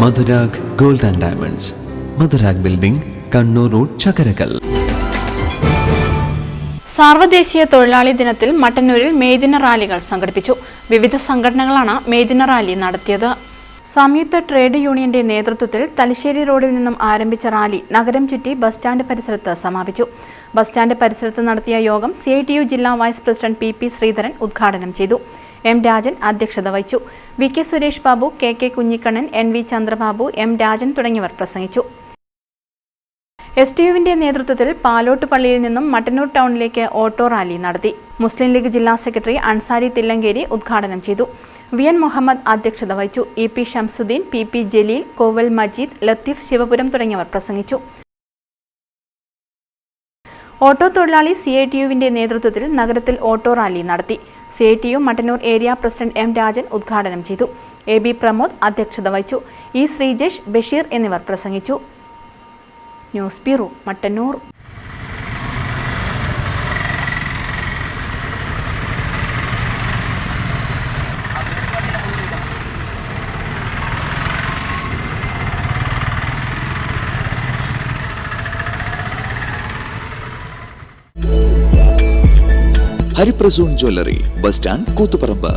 Madhurag gold and diamonds. Madhurag building Kannur road Chakkarakkal സാർവദേശീയ തൊഴിലാളി ദിനത്തിൽ മട്ടന്നൂരിൽ മേദിന റാലികൾ സംഘടിപ്പിച്ചു. വിവിധ സംഘടനകളാണ് മേദിന റാലി നടത്തിയത്. സംയുക്ത ട്രേഡ് യൂണിയന്റെ നേതൃത്വത്തിൽ തലശ്ശേരി റോഡിൽ നിന്നും ആരംഭിച്ച റാലി നഗരം ചുറ്റി ബസ് സ്റ്റാൻഡ് പരിസരത്ത് സമാപിച്ചു. ബസ് സ്റ്റാൻഡ് പരിസരത്ത് നടത്തിയ യോഗം സി ജില്ലാ വൈസ് പ്രസിഡന്റ് പി ശ്രീധരൻ ഉദ്ഘാടനം ചെയ്തു. എം രാജൻ അധ്യക്ഷത വഹിച്ചു. V K Suresh Babu K K Kunhikannan N V Chandrababu M Rajan തുടങ്ങിയവർ പ്രസംഗിച്ചു. എസ് ടി യുവിന്റെ നേതൃത്വത്തിൽ പാലോട്ട് പള്ളിയിൽ നിന്നും മട്ടന്നൂർ ടൗണിലേക്ക് ഓട്ടോ റാലി നടത്തി. മുസ്ലിം ലീഗ് ജില്ലാ സെക്രട്ടറി അൻസാരി തില്ലങ്കേരി ഉദ്ഘാടനം ചെയ്തു. വി എൻ മുഹമ്മദ് അധ്യക്ഷത വഹിച്ചു. E P Shamsuddin P P Jaleel Koval Majeed Latheef Sivapuram തുടങ്ങിയവർ പ്രസംഗിച്ചു. ഓട്ടോ തൊഴിലാളി സി ഐ ടി യുവിന്റെ നേതൃത്വത്തിൽ നഗരത്തിൽ ഓട്ടോ റാലി നടത്തി. C I T U Mattannur area president M Rajan ഉദ്ഘാടനം ചെയ്തു. എ ബി പ്രമോദ് അധ്യക്ഷത വഹിച്ചു. ഇ ശ്രീജേഷ് ബഷീർ എന്നിവർ പ്രസംഗിച്ചു. News bureau Mattannur. Hariprasoon jewellery bus stand Koothuparamba.